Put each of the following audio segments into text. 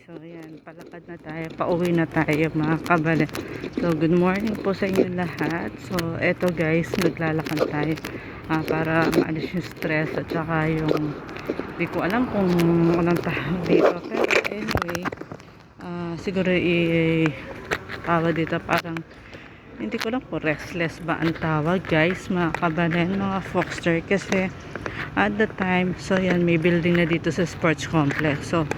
So, ayan, palakad na tayo, pauwi na tayo mga kabale. So, good morning po sa inyo lahat. So, eto guys, naglalakad tayo ah, para maalis yung stress at saka yung, hindi ko alam kung anong tawag dito. Pero anyway, ah, siguro i tawag dito parang hindi ko lang po restless ba ang tawag guys mga kabalen mga foxter kasi at the time so yan may building na dito sa sports complex so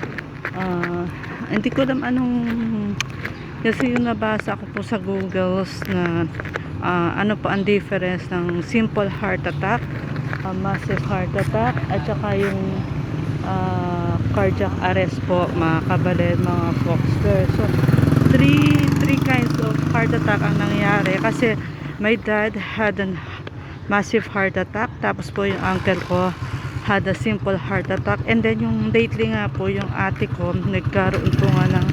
ah, hindi ko alam anong kasi yung nabasa ko po sa googles na ah, ano po ang difference ng simple heart attack ah, massive heart attack at saka yung ah, cardiac arrest po mga kabalen mga foxter so three three kinds of heart attack ang nangyari. Kasi my dad had a massive heart attack tapos po yung uncle ko had a simple heart attack and then yung lately nga po yung ate ko nagkaroon po nga ng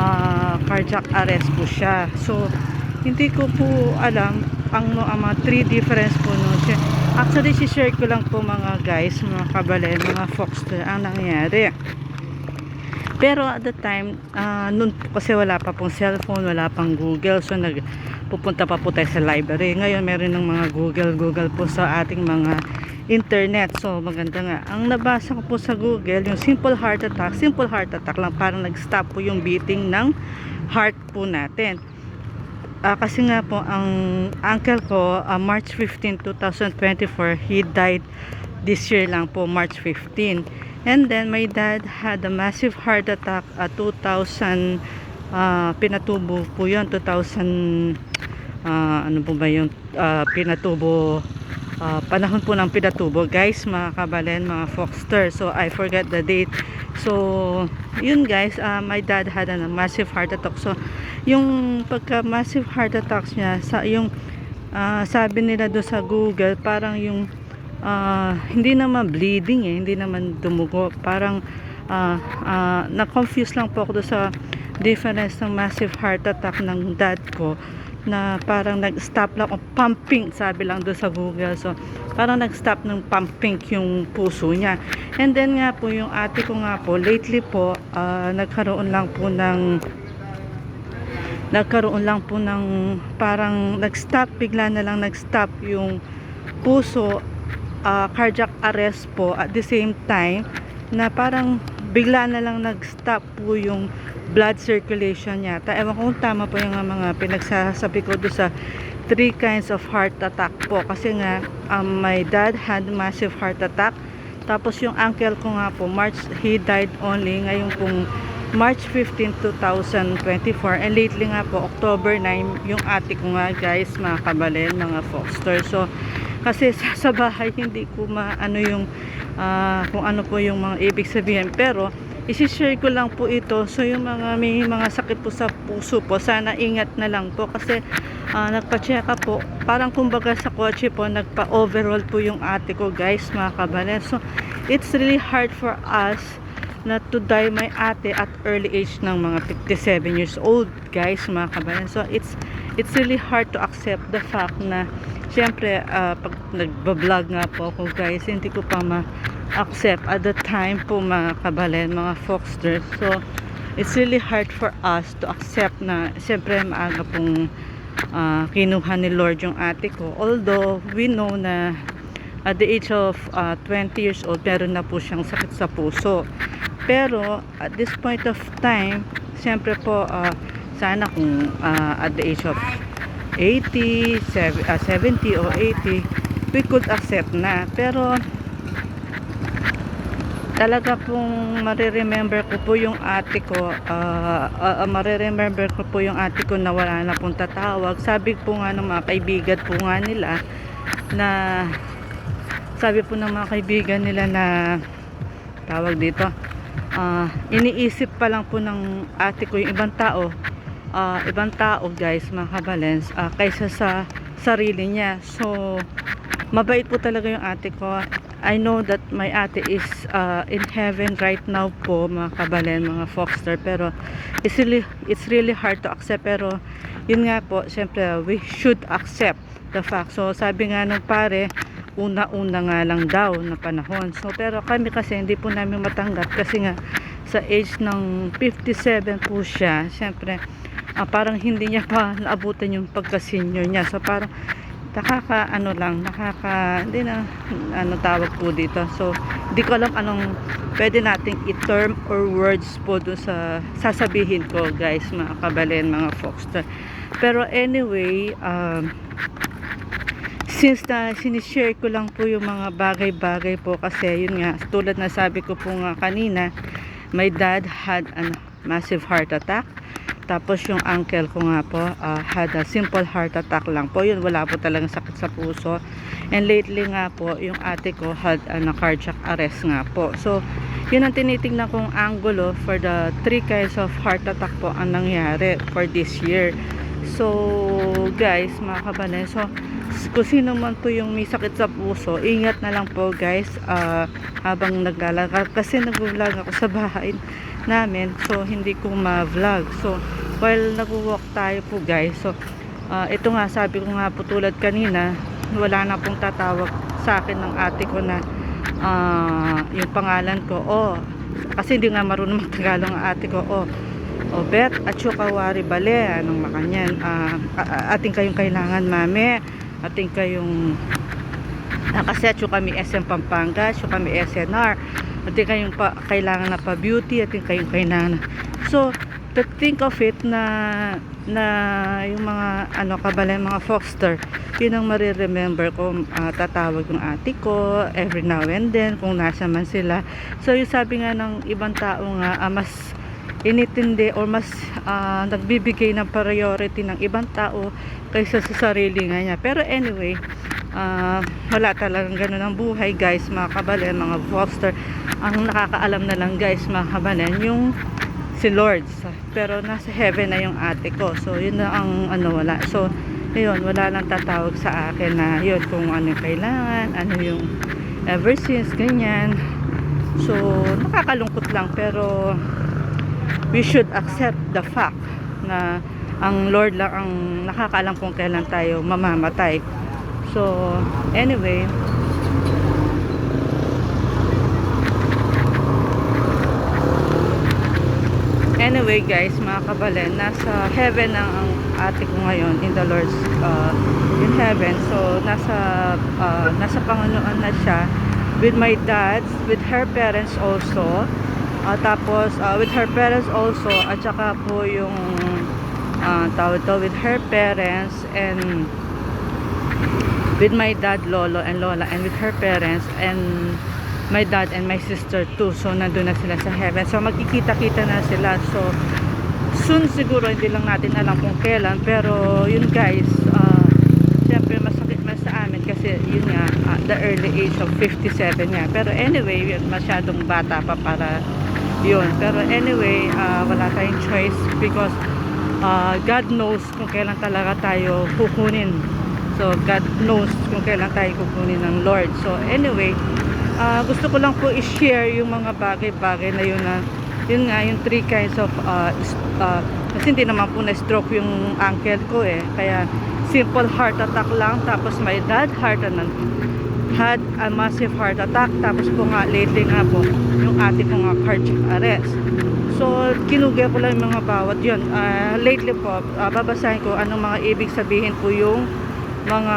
ah, cardiac arrest po siya so hindi ko po alam ang, no, mga three difference po no actually si share ko lang po mga guys mga kabalen mga foxter ang nangyari pero at the time, ah, noon kasi wala pa pong cellphone, wala pang Google. So nag pupunta pa po tayo sa library. Ngayon meron ng mga Google, Google po sa ating mga internet. So maganda nga. Ang nabasa ko po sa Google, yung simple heart attack, simple heart attack lang parang nag-stop po yung beating ng heart po natin. Ah, kasi nga po ang uncle ko ah, March 15, 2024, he died this year lang po March 15. And then my dad had a massive heart attack at 2000 ah, pinatubo po 'yon 2000 ah, ano po ba yung ah, pinatubo ah, panahon po ng pinatubo guys mga kabalen mga foxter. So I forget the date. So yun guys ah, my dad had a massive heart attack. So yung pagka massive heart attacks niya sa yung ah, sabi nila do sa Google parang yung ah, hindi naman bleeding eh, hindi naman dumugo. Parang ah, ah, na-confuse lang po ako doon sa difference ng massive heart attack ng dad ko na parang nag-stop lang o pumping sabi lang doon sa Google. So parang nag-stop ng pumping yung puso niya. And then nga po yung ate ko nga po lately po ah, nagkaroon lang po ng nagkaroon lang po ng parang nag-stop bigla na lang nag-stop yung puso ah, cardiac arrest po at the same time na parang bigla na lang nag-stop po yung blood circulation yata. Ewan ko kung tama po yung mga pinagsasabi ko doon sa three kinds of heart attack po. Kasi nga, um, my dad had massive heart attack. Tapos yung uncle ko nga po, March, he died only ngayon pong March 15, 2024. And lately nga po, October 9, yung ate ko nga guys, mga kabalen, mga foster. So, kasi sa, sa bahay hindi ko maano yung ah, kung ano po yung mga ibig sabihin pero isi-share ko lang po ito. So yung mga may mga sakit po sa puso po sana ingat na lang po. Kasi ah, nagpa-check up po. Parang kumbaga sa kotse po nagpa-overall po yung ate ko guys mga kabalen so it's really hard for us not to die my ate at early age ng mga 57 years old guys mga kabayan so it's it's really hard to accept the fact na syempre ah, pag nagbablog nga po ako guys hindi ko pa ma-accept at the time po mga kabalen mga foxter so it's really hard for us to accept na syempre maaga pong ah, kinuha ni Lord yung ate ko. Although we know na at the age of ah, 20 years old meron na po siyang sakit sa puso. Pero at this point of time siyempre po ah, sana kung ah, at the age of 80 sev- ah, 70 o 80 we could accept na. Pero talaga pong mariremember ko po yung ate ko. Ah uh, mariremember ko po yung ate ko na wala na pong tatawag. Sabi po nga ng mga kaibigan po nga nila na sabi po ng mga kaibigan nila na tawag dito ah, iniisip pa lang po ng ate ko yung ibang tao ah, ibang tao guys mga kabalens ah, kaysa sa sarili niya. So mabait po talaga yung ate ko. I know that my ate is uh, in heaven right now po mga kabalen, mga foxter. Pero it's really, it's really hard to accept. Pero yun nga po syempre we should accept the fact. So sabi nga nung pare una-una nga lang daw na panahon. So pero kami kasi hindi po namin matanggap. Kasi nga sa age ng 57 po siya. Siyempre, ah, parang hindi niya pa naabutan yung pagka-senior niya. So, parang nakaka ano lang nakaka hindi na ano tawag po dito. So hindi ko alam anong pwede nating i-term or words po doon sa sasabihin ko guys mga kabalen mga foxter pero anyway um, since na sinishare ko lang po yung mga bagay-bagay po kasi yun nga tulad na sabi ko po nga kanina my dad had a massive heart attack tapos yung uncle ko nga po uh, had a simple heart attack lang po. Yun wala po talagang sakit sa puso. And lately nga po yung ate ko had a cardiac arrest nga po. So yun ang tinitingnan kong angulo for the three kinds of heart attack po ang nangyari for this year. So guys mga kabane so kung sino man po yung may sakit sa puso, ingat na lang po guys uh, habang naglalakad kasi nag-vlog ako sa bahay namin. So hindi ko ma-vlog. So while nag-walk tayo po guys so uh, ito nga sabi ko nga po tulad kanina wala na pong tatawag sa akin ng ate ko na uh, yung pangalan ko. Oh kasi hindi nga marunong magtagalog ang ate ko. Oh o bet at Chukawari Bale anong makanyan? Uh, ating kayong kailangan mami. Ating kayong nakasetso kami SM Pampanga kami SNR ating kayong pa, kailangan na pa beauty ating kayong kailangan na. so to think of it na na yung mga ano kabalay mga foster yun ang mariremember ko uh, tatawag yung ate ko every now and then kung nasa man sila so yung sabi nga ng ibang tao nga uh, mas initindi or mas uh, nagbibigay ng priority ng ibang tao kaysa sa sarili nga niya pero anyway uh, wala talagang ganun ang buhay guys mga kabalen mga foster ang nakakaalam na lang guys mga kabalen yung si Lord pero nasa heaven na yung ate ko. So yun na ang ano wala. So yun wala lang tatawag sa akin na yun kung ano kailangan ano yung ever since ganyan. So nakakalungkot lang pero we should accept the fact na ang Lord lang ang nakakaalam kung kailan tayo mamamatay so anyway Anyway guys, mga kabalen, nasa heaven ang, ang ate ko ngayon in the Lord's uh, in heaven. So nasa uh, nasa Panginoon na siya with my dad, with her parents also. Uh, tapos uh, with her parents also at saka po yung uh, tawag to with her parents and with my dad, lolo and lola and with her parents and my dad and my sister too. So, nandun na sila sa heaven. So, magkikita-kita na sila. So, soon siguro, hindi lang natin alam kung kailan. Pero, yun guys, uh, syempre masakit man sa amin kasi yun nga, uh, the early age of 57 nga. Pero anyway, masyadong bata pa para yun. Pero anyway, uh, wala tayong choice because uh, God knows kung kailan talaga tayo kukunin. So, God knows kung kailan tayo kukunin ng Lord. So, anyway, uh, gusto ko lang po i-share yung mga bagay-bagay na yun na yun nga yung three kinds of uh, uh, kasi hindi naman po na stroke yung uncle ko eh. Kaya simple heart attack lang tapos my dad heart attack had a massive heart attack tapos po nga lately nga po yung ate ko nga cardiac arrest. So kinugay ko lang yung mga bawat yun. Uh, lately po uh, babasahin ko anong mga ibig sabihin po yung mga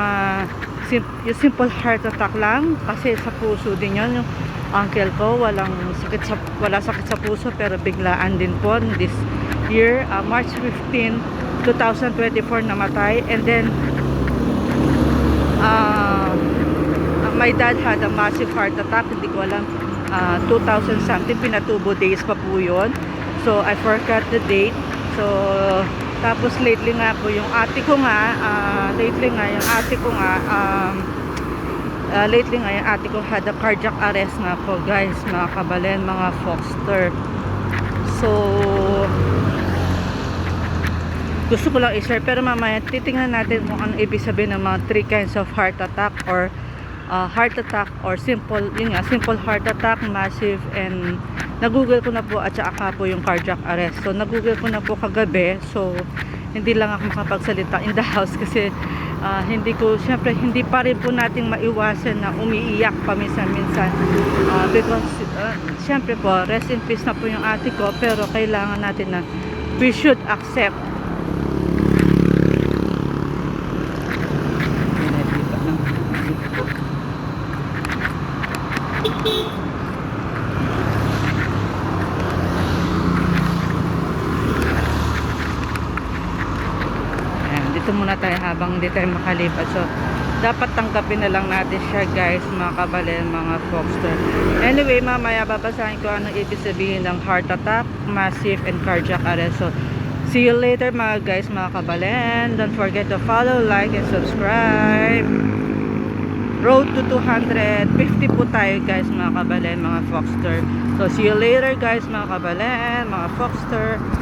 yung simple heart attack lang kasi sa puso din yon yung uncle ko walang sakit sa wala sakit sa puso pero biglaan din po this year. Uh, March 15 2024 namatay. And then uh, my dad had a massive heart attack. Hindi ko alam uh, 2000 something pinatubo days pa po yun. So I forgot the date. So tapos lately nga po yung ate ko nga, uh, lately nga yung ate ko nga, um, uh, lately nga yung ate ko had a cardiac arrest nga po guys, mga kabalen, mga foster. So, gusto ko lang i-share pero mamaya titingnan natin kung ano ibig sabihin ng mga three kinds of heart attack or uh, heart attack or simple yun nga simple heart attack massive and nagoogle ko na po at saka po yung cardiac arrest. So nagoogle ko na po kagabi. So hindi lang ako makapagsalita in the house kasi ah, hindi ko, syempre hindi pa rin po natin maiwasan na umiiyak paminsan-minsan Ah, because ah, syempre po, rest in peace na po yung ate ko pero kailangan natin na we should accept. Pinalipat ng Tayo habang hindi tayo makalipat. So, dapat tanggapin na lang natin siya guys, mga kabalen, mga Foxter. Anyway, mamaya babasahin ko anong ibig sabihin ng heart attack, massive and cardiac arrest. So, see you later mga guys, mga kabalen. Don't forget to follow, like, and subscribe. Road to 250 po tayo guys, mga kabalen, mga Foxter. So, see you later guys, mga kabalen, mga Foxter.